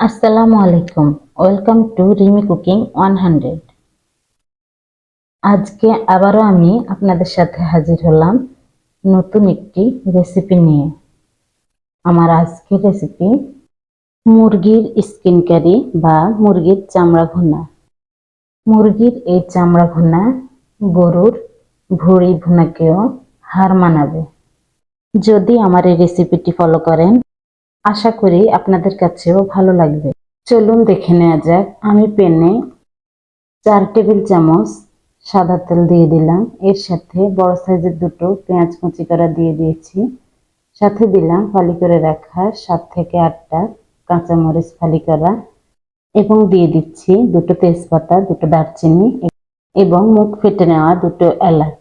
আসসালামু আলাইকুম। Welcome to Rimi cooking one hundred. আজকে আবারও আমি আপনাদের সাথে হাজির হলাম নতুন একটি রেসিপি নিয়ে। আমার আজকের রেসিপি মুরগির স্কিন কারি বা মুরগির চামড়া ভুনা। মুরগির এই চামড়া ভুনা গরুর ভুঁড়ি ভুনাকেও হার মানাবে। যদি আমার এই রেসিপিটি ফলো করেন আশা করি আপনাদের কাছেও ভালো লাগবে। চলুন দেখে নেওয়া যাক। আমি পেনে চার টেবিল চামচ সাদা তেল দিয়ে দিলাম। এর সাথে বড় সাইজের দুটো পেঁয়াজ কুচি করা দিয়ে দিয়েছি। সাথে দিলাম ফালি করে রাখা সাত থেকে আটটা কাঁচামরিচ ফালি করা। এবং দিয়ে দিচ্ছি দুটো তেজপাতা, দুটো দারচিনি এবং মুখ ফেটে নেওয়া দুটো এলাচ।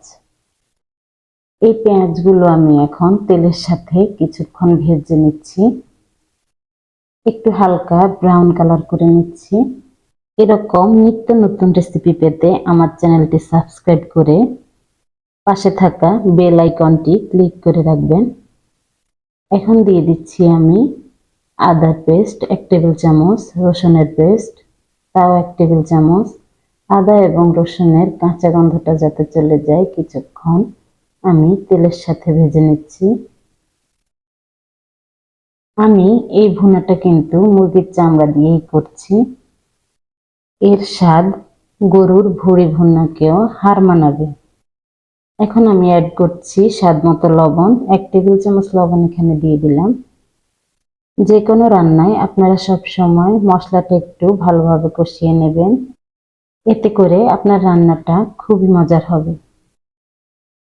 এই পেঁয়াজগুলো আমি এখন তেলের সাথে কিছুক্ষণ ভেজে নিচ্ছি। একটু হালকা ব্রাউন কালার করে নিচ্ছি। এরকম নিত্য নতুন রেসিপি পেতে আমার চ্যানেলটি সাবস্ক্রাইব করে পাশে থাকা বেল আইকনটি ক্লিক করে রাখবেন। এখন দিয়ে দিচ্ছি আমি আদার পেস্ট এক টেবিল চামচ, রসুনের পেস্ট তাও এক টেবিল চামচ। আদা এবং রসুনের কাঁচা গন্ধটা যাতে চলে যায়, কিছুক্ষণ আমি তেলের সাথে ভেজে নিচ্ছি। আমি এই ভুনাটা কিন্তু মুরগির চামড়া দিয়েই করছি। এর স্বাদ গরুর ভুড়ি ভুনাকেও হার মানাবে। এখন আমি অ্যাড করছি স্বাদ মতো লবণ। এক টেবিল চামচ লবণ এখানে দিয়ে দিলাম। যে কোনো রান্নায় আপনারা সব সময় মশলাটা একটু ভালোভাবে কষিয়ে নেবেন। এতে করে আপনার রান্নাটা খুবই মজার হবে।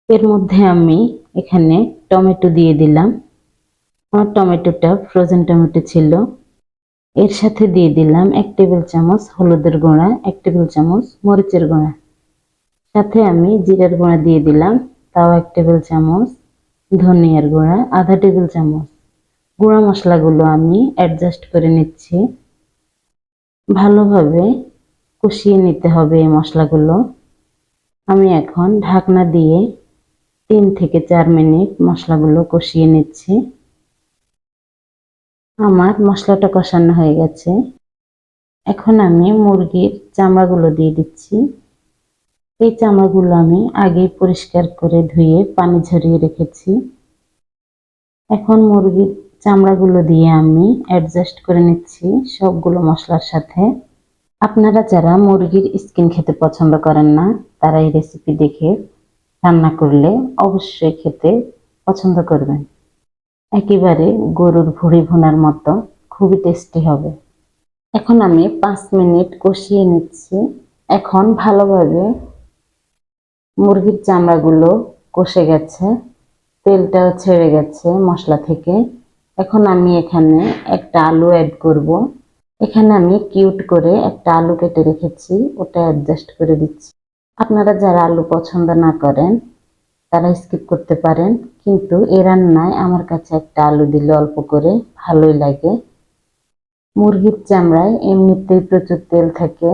এর মধ্যে আমি এখানে টমেটো দিয়ে দিলাম। আমার টমেটোটা ফ্রোজেন টমেটো ছিল। এর সাথে দিয়ে দিলাম এক টেবিল চামচ হলুদের গুঁড়া, এক টেবিল চামচ মরিচের গুঁড়া। সাথে আমি জিরার গুঁড়া দিয়ে দিলাম, তাও এক টেবিল চামচ ধনিয়ার গুঁড়া, আধা টেবিল চামচ। গুঁড়া মশলাগুলো আমি অ্যাডজাস্ট করে নিচ্ছি। ভালোভাবে কষিয়ে নিতে হবে এই মশলাগুলো। আমি এখন ঢাকনা দিয়ে তিন থেকে চার মিনিট মশলাগুলো কষিয়ে নিচ্ছি। আমার মশলাটা কষানো হয়ে গেছে। এখন আমি মুরগির চামড়াগুলো দিয়ে দিচ্ছি। এই চামড়াগুলো আমি আগেই পরিষ্কার করে ধুয়ে পানি ঝরিয়ে রেখেছি। এখন মুরগির চামড়াগুলো দিয়ে আমি অ্যাডজাস্ট করে নিচ্ছি সবগুলো মশলার সাথে। আপনারা যারা মুরগির স্কিন খেতে পছন্দ করেন না, তারা এই রেসিপি দেখে রান্না করলে অবশ্যই খেতে পছন্দ করবেন। একেবারে গরুর ভুড়ি ভুনার মতো খুবই টেস্টি হবে। এখন আমি পাঁচ মিনিট কষিয়ে নিচ্ছি। এখন ভালোভাবে মুরগির চামড়াগুলো কষে গেছে, তেলটাও ছেড়ে গেছে মশলা থেকে। এখন আমি এখানে একটা আলু অ্যাড করব। এখানে আমি কিউট করে একটা আলু কেটে রেখেছি, ওটা অ্যাডজাস্ট করে দিচ্ছি। আপনারা যারা আলু পছন্দ না করেন তারা স্কিপ করতে পারেন। কিন্তু এ রান্নায় আমার কাছে একটা আলু দিলে অল্প করে ভালোই লাগে। মুরগির চামড়ায় এমনিতেই প্রচুর তেল থাকে।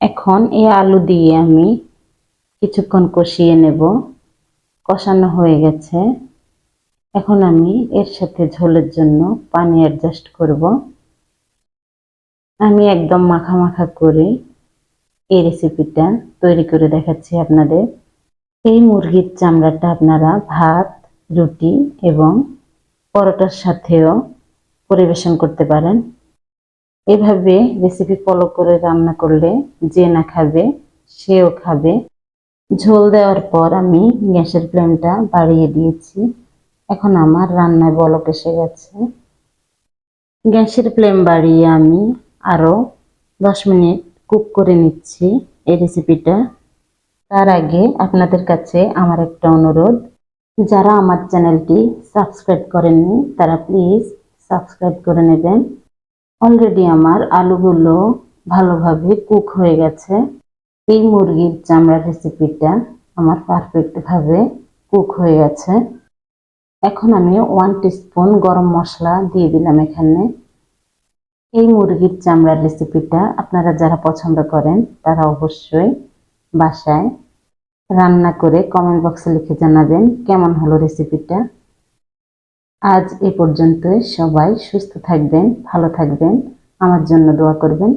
এখন এই আলু দিয়ে আমি কিছুক্ষণ কষিয়ে নেব। কষানো হয়ে গেছে। এখন আমি এর সাথে ঝোলের জন্য পানি অ্যাডজাস্ট করব। আমি একদম মাখা মাখা করে এই রেসিপিটা তৈরি করে দেখাচ্ছি আপনাদের। এই মুরগির চামড়াটা আপনারা ভাত, রুটি এবং পরোটার সাথেও পরিবেশন করতে পারেন। এভাবে রেসিপি ফলো করে রান্না করলে যে না খাবে, সেও খাবে। ঝোল দেওয়ার পর আমি গ্যাসের ফ্লেমটা বাড়িয়ে দিয়েছি। এখন আমার রান্নায় বলক এসে গেছে। গ্যাসের ফ্লেম বাড়িয়ে আমি আরও দশ মিনিট কুক করে নিচ্ছি এই রেসিপিটা তার আগে আপনাদের কাছে আমার একটা অনুরোধ। যারা আমার চ্যানেলটি সাবস্ক্রাইব করেননি, তারা প্লিজ সাবস্ক্রাইব করে নেবেন। অলরেডি আমার আলুগুলো ভালোভাবে কুক হয়ে গেছে। এই মুরগির চামড়ার রেসিপিটা আমার পারফেক্টভাবে কুক হয়ে গেছে। এখন আমি ওয়ান টিস্পুন গরম মশলা দিয়ে দিলাম এখানে। এই মুরগির চামড়ার রেসিপিটা আপনারা যারা পছন্দ করেন, তারা অবশ্যই বাসায় রান্না করে কমেন্ট বক্সে লিখে জানাবেন কেমন হলো রেসিপিটা আজ এ পর্যন্ত সবাই সুস্থ থাকবেন, ভালো থাকবেন। আমার জন্য দোয়া করবেন।